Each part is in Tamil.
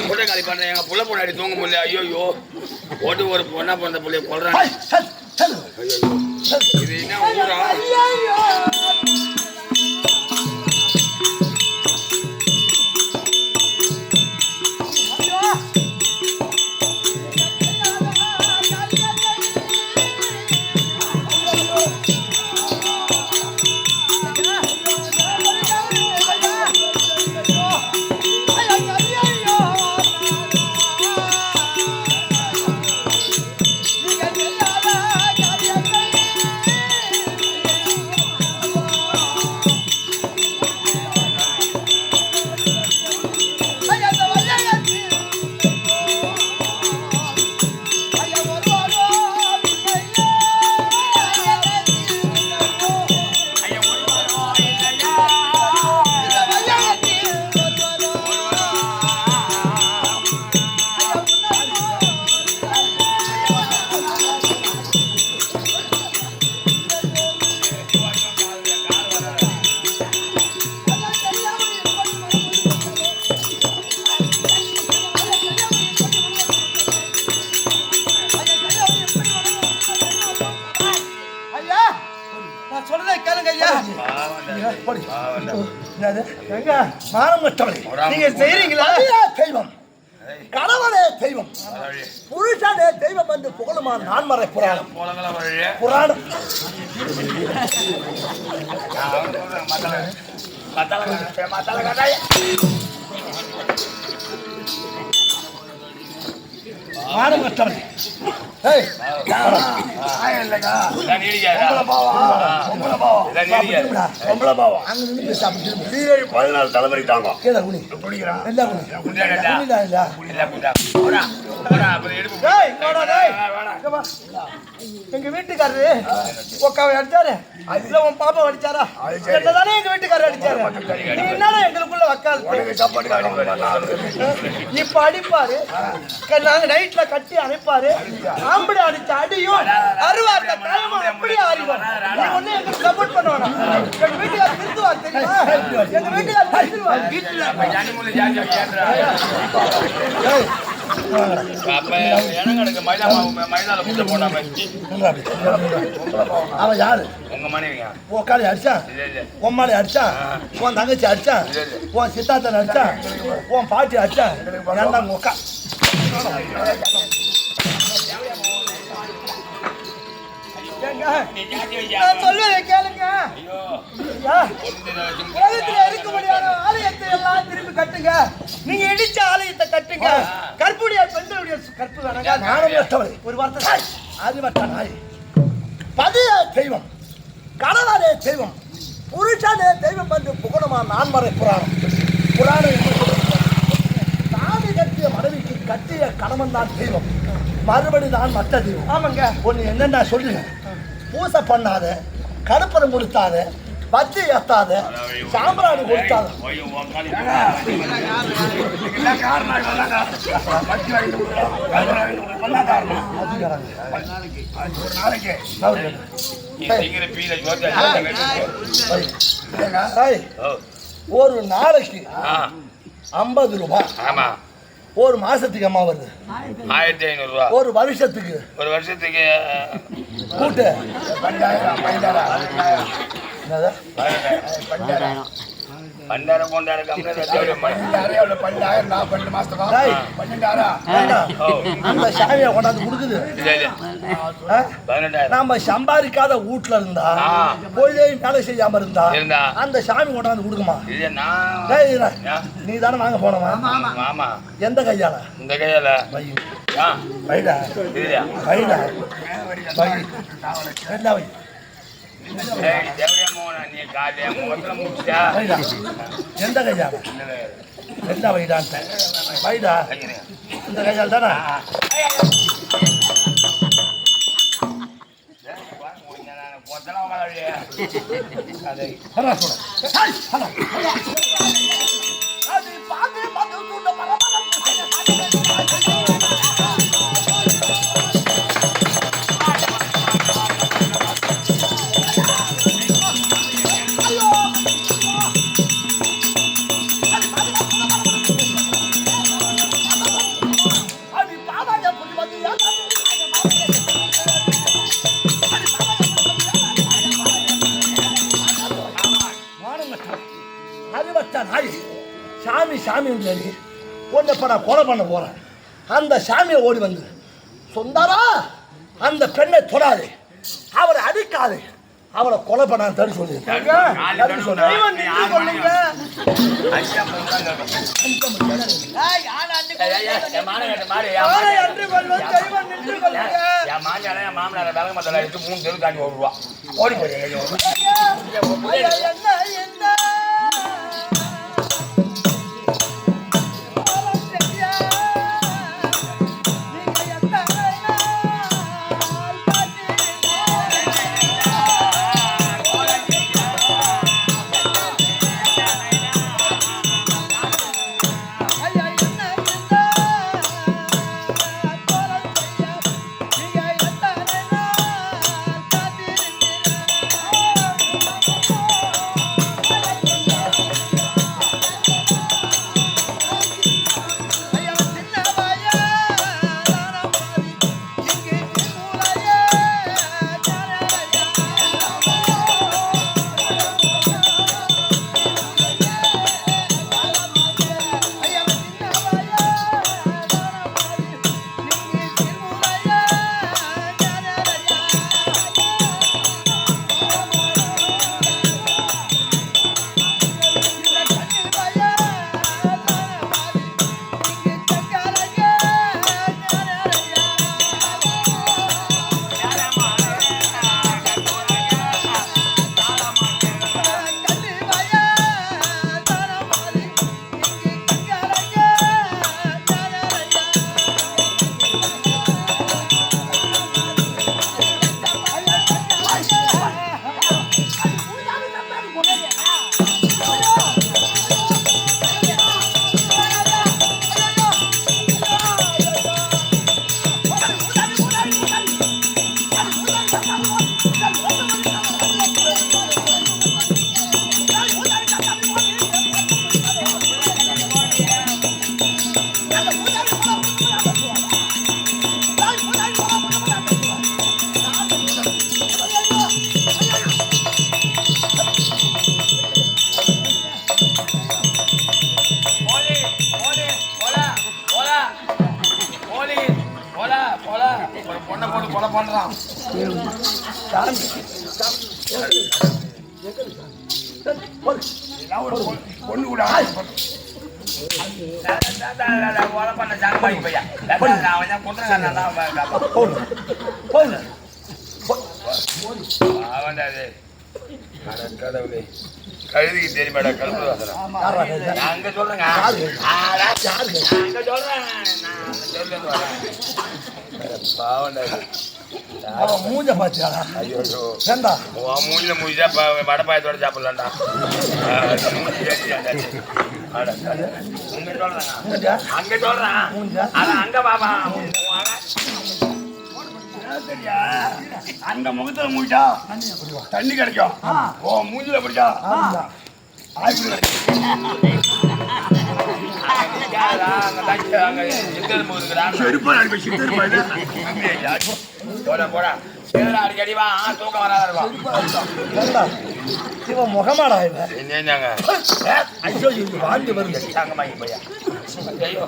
மூட்டை காலி பண்றேன் எங்க புள்ள பொண்ணாடி தூங்க முடியல ஐயோ ஐயோ ஓட்டு ஒரு பொண்ணா பிறந்த புள்ளைய கொல்றாங்க ஐயோ இது என்ன ஊரா? எங்க? மானமற்றவளே. நீங்க செய்றீங்களா? தெய்வம். கணவனே தெய்வம். புருஷனே தெய்வம் என்று புகழுமா நான்மறை புராணம். புராணம். மானமற்றவளே ஏய், பொம்பளை டேய், வாடா, டேய். இங்க வா. எங்க வீட்டுக்காரரு உக்காவை அடிச்சாரு. இல்ல உன் பாப்பா அடிச்சாரா? என்னதானே எங்க வீட்டுக்காரர் அடிச்சாரு? என்னடா எங்களுக்குள்ள வக்கால் இப்ப அடிப்பாரு. நாங்க நைட்ல கட்டி அணைப்பாரு ஆம்பளை அடிச்ச அடியும் அருவார்த்த காயமா அப்படியே அறிவோம் ஒண்ணு எங்களுக்கு சப்போர்ட் பண்ண வேணாம். எங்க வீட்டுக்காரர் திருத்துவார் தெரியுமா? எங்க வீட்டுக்காரர் திருத்துவார் வீட்டுல அவன் யாரு? உங்க உக்காளி இல்ல இல்ல. உம்மாளி அடிச்சான் உன் தங்கச்சி அடிச்சான் உன் சித்தார்த்தன் அடிச்சான் உன் பாட்டி அடிச்சான் ஏன்டா உங்க நான் சொல்வதை கேளுங்க. உலகத்துல இருக்க முடியாத ஆலயத்தை எல்லாம் திரும்பி கட்டுங்க. நீங்க இடிச்ச ஆலயத்தை கட்டுங்க. கற்புடைய பெண்களுடைய கற்பு வேணாங்க. பெற்றவளே. ஒரு வார்த்தை நாய். பதிய தெய்வம். கணவனே தெய்வம். புருஷனே தெய்வம் என்று புகழுமா நான்மறை புராணம். புராணம் என்று சொல்லுகிறது. சாமி கணவன் தான் தெய்வம். மறுபடி தான் மற்ற தெய்வம். ஆமாங்க. ஒன்று என்னென்ன சொல்லுங்க. பூசை பண்ணாத கடுப்பரம் கொடுத்தாத பச்சை ஏத்தாத சாம்பிராணி கொடுத்தாத. பத்து ஒரு நாளைக்கு ஐம்பது ரூபாய் ஆமா. ஒரு மாசத்துக்கு அம்மா வருது? ஆயிரத்தி ஐநூறு ரூபா. ஒரு வருஷத்துக்கு. ஒரு வருஷத்துக்கு கூட்டு பண்டாயிரம், பண்டாயிரம். என்னது? பண்டாயிரம் பண்டாயிரம் நான் பன்னெண்டு மாசத்துக்கு. பன்னெண்டாயிரம். அந்த சாமியை கொண்டாந்து கொடுக்குது. நாம சம்பாதிக்காத வீட்டுல இருந்தா. பொழுதே வேலை செய்யாம இருந்தா. அந்த சாமி கொண்டாந்து கொடுக்குமா? நீ தானே வாங்க போனவா ஆமா எந்த கையால? இந்த கையால. எந்த கையால என்ன வைடான்ட்ட வைடா இந்த கையால் தானே? அது சொல்லி உன்னை இப்ப நான் கொலை பண்ண போறேன் அந்த சாமியை ஓடி வந்து சொந்தாரா அந்த பெண்ணை தொடாது அவரை அடிக்காது அவளை கொலை பண்ண தடு சொல்லி தடு சொல்லு. தெய்வம் நின்று கொள்ளுங்க ஏய், ஆனா கொலை பண்ணுறான் பொண்ணு கூட கொலை பண்ண ஜானபாடி பையா அவன் தான் கொண்டுறான் போடு போடு அவன் கடவுளே. கழுதிக்கு தெரியுமாடா கழுப்பு அங்க யாருங்க? அங்க சொல்றேன். பாவண்டா. அவன் மூஞ்ச பாத்தியாடா? ஐயோ ஏண்டா? உன் மூஞ்சில வடப்பாயத்தோட சாப்பிடலாம்டா. அங்க சொல்றேன். மூஞ்ச? அங்க சொல்றேன். மூஞ்ச? அங்க பாப்பா. அந்த முகத்துல மூட்டா தண்ணி கிடைக்கும். ஓ மூஞ்சில பிடிச்சா? முகமாடா இவன். என்னங்க? ஐயோ.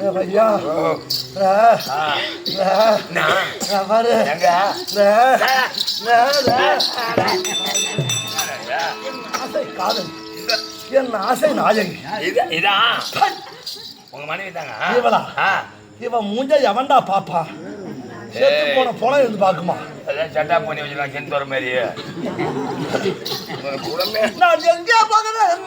ஐயோ பாரு. ஆசை காதல். என் ஆசை நாயகி. இது இதான் உங்க மனைவி தாங்க இவளா? ஆ. இவன் மூஞ்ச எவன்டா பாப்பா? செத்து. போன போல இருந்து பாக்குமா? சட்டா பண்ணி வச்சுக்கலாம் செந்து வர மாதிரி. நான் எங்கே போகிறேன்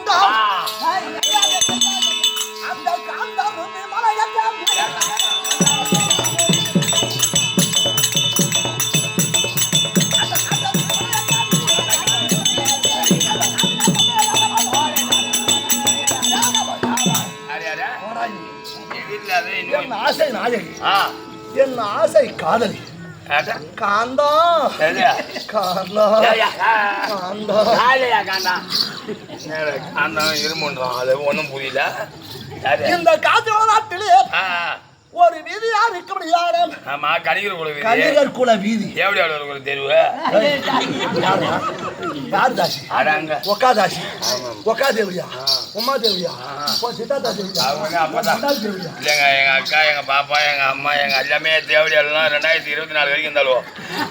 என் வீட்டுல அது என் இன்னும் ஆசை நாயகி. என் ஆசை காதலி. காண்டா என்னடா காண்டம் இருமுன்றான் அது ஒன்றும் புரியல? இந்த காதல நாட்டிலே ஒரு வீதியா இருக்க முடியாது ஆமா கணிகர் குழு வீதி. கலிகர் குல வீதி. எப்படி அவ்வளோ ஒரு தெருவு. யாரு? தாசி? அட அங்க. ஒக்கா தாசி. ஒக்கா தேவியா உமா தேவியா சித்தாத்தா தேவியா அவங்க சித்தாள் தேவியா இல்லைங்க எங்க அக்கா எங்க பாப்பா எங்க அம்மா எங்க எல்லாமே தேவடி எல்லாம் ரெண்டாயிரத்தி இருபத்தி நாலு வரைக்கும் இருந்தாலும்.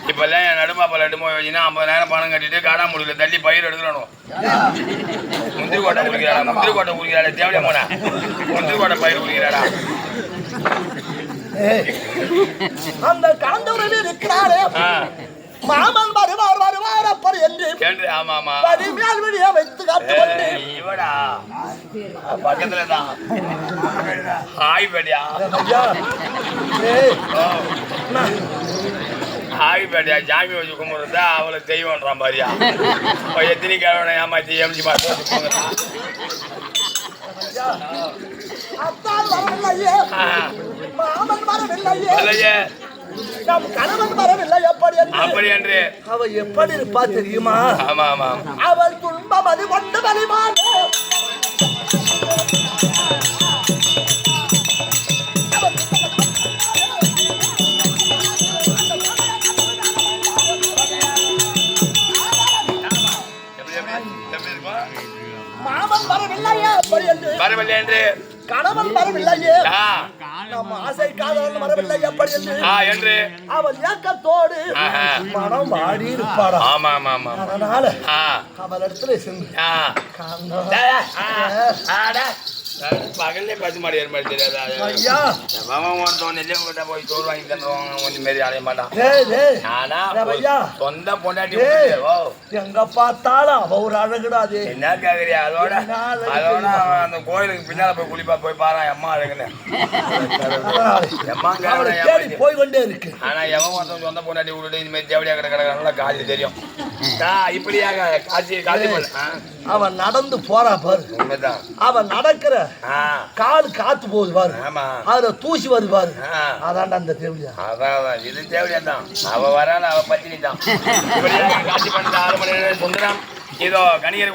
இப்பெல்லாம் என் நடுப்பாப்பா லட்டு போய் வச்சுன்னா ஐம்பதாயிரம் பணம் கட்டிட்டு காடாமூடியில் தள்ளி பயிர் எடுத்துடணும் முந்திரி கோட்டை குடிக்கிறாடா முந்திரி கோட்டை குடிக்கிறாடா தேவடியா போன முந்திரி கோட்டை பயிர் குடிக்கிறாடா அந்த காந்தவரில் இருக்கிறாரே. மாமன் வருவார் வருவார் அப்பர் என்று வடிமையால் விடிய வைத்து இவடா. பக்கத்துல தான் ஹாய் பேடியா ஹாய் பேடியா ஜாமி வச்சு கும்பிடுறதா அவளை தெய்வம்ன்றான் பாரியா. எத்தனை கிழவனை ஏமாத்தி எம்ஜி மாதிரி அத்தான் வரவில்லையே. இல்லையே நம் கணவன் வரவில்லை எப்படி அப்படி என்று. அவ எப்படி இருப்பா தெரியுமா? ஆமா ஆமா அவள் துன்பம் அது கொண்டு வலிமான மாமன் வரவில்லையே? என்று. வரவில்லை என்று. கணவன் வரவில்லையே ஆ. நம் ஆசை காதலன் வரவில்லை எப்படி என்று. அவள் ஏக்கத்தோடு. மனம் வாடி இருப்பாடா ஆமா ஆமா ஆமா அதனால அவள் இடத்துல சென்று பகல்லே பத்து மாடி ஏற மாதிரி தெரியாதா? ஐயா. ஒருத்தவன் நெல்லை கிட்ட போய் சோறு வாங்கி தந்துருவாங்க கொஞ்சம் மாரி அலைய மாட்டான். ஐயா. சொந்த பொண்டாட்டி ஓ எங்க பார்த்தாலும் அவ ஒரு என்ன கேக்குறியா? அதோட அதோட அந்த கோயிலுக்கு பின்னால போய் குளிப்பா போய் பாரு அம்மா அழகுன்னு. எம்மா போய் கொண்டே இருக்கு. ஆனா எவன் ஒருத்தன் சொந்த பொண்டாட்டி விட்டுட்டு இந்த மாதிரி தேவடியா கிட்ட கிடக்குறாங்களா காலையில் தெரியும். இப்படியாக காட்சி காட்சி அவன் நடந்து போறா பாரு. அவன் நடக்கிற கால் காத்து போகுது பாரு. ஆமா. அதுல தூசி வருது பாரு. அதான்டா அந்த தேவையா அதான். இது தேவையா தான் அவ வரால அவ பத்தினி தான் இப்படியாக காட்சி பண்ணிட்டு ஆறு மணி நேரம் இதோ கணிகர்